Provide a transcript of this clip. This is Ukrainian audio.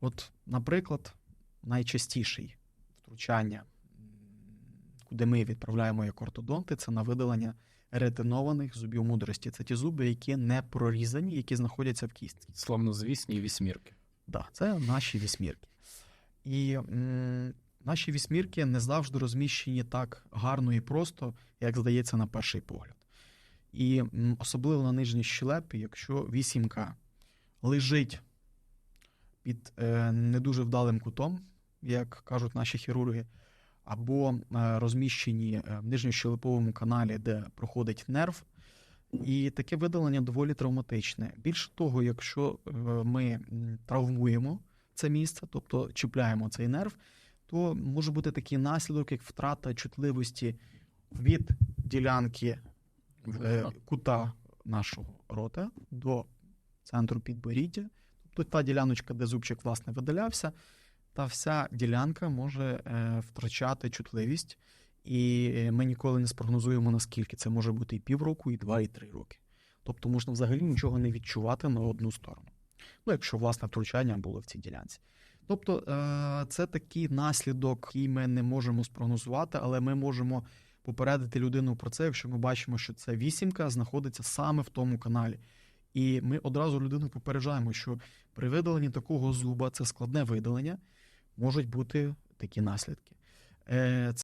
От, наприклад, найчастіший втручання, куди ми відправляємо як ортодонти, це на видалення ретинованих зубів мудрості. Це ті зуби, які не прорізані, які знаходяться в кістці. Славнозвісні вісьмірки. Да, це наші вісьмірки. І м, наші вісьмірки не завжди розміщені так гарно і просто, як здається на перший погляд. І м, особливо на нижній щелепі, якщо вісімка лежить під е, не дуже вдалим кутом, як кажуть наші хірурги, або е, розміщені е, в нижньощелеповому каналі, де проходить нерв. І таке видалення доволі травматичне. Більше того, якщо ми травмуємо це місце, тобто чіпляємо цей нерв, то може бути такий наслідок, як втрата чутливості від ділянки кута нашого рота до центру підборіддя. Тобто та діляночка, де зубчик власне видалявся, та вся ділянка може е, втрачати чутливість. І е, ми ніколи не спрогнозуємо, наскільки це може бути і півроку, і два, і три роки. Тобто можна взагалі нічого не відчувати на одну сторону. Ну, якщо власне втручання було в цій ділянці. Тобто, е, це такий наслідок, який ми не можемо спрогнозувати, але ми можемо попередити людину про це, якщо ми бачимо, що ця вісімка знаходиться саме в тому каналі. І ми одразу людину попереджаємо, що при видаленні такого зуба це складне видалення, можуть бути такі наслідки. Е,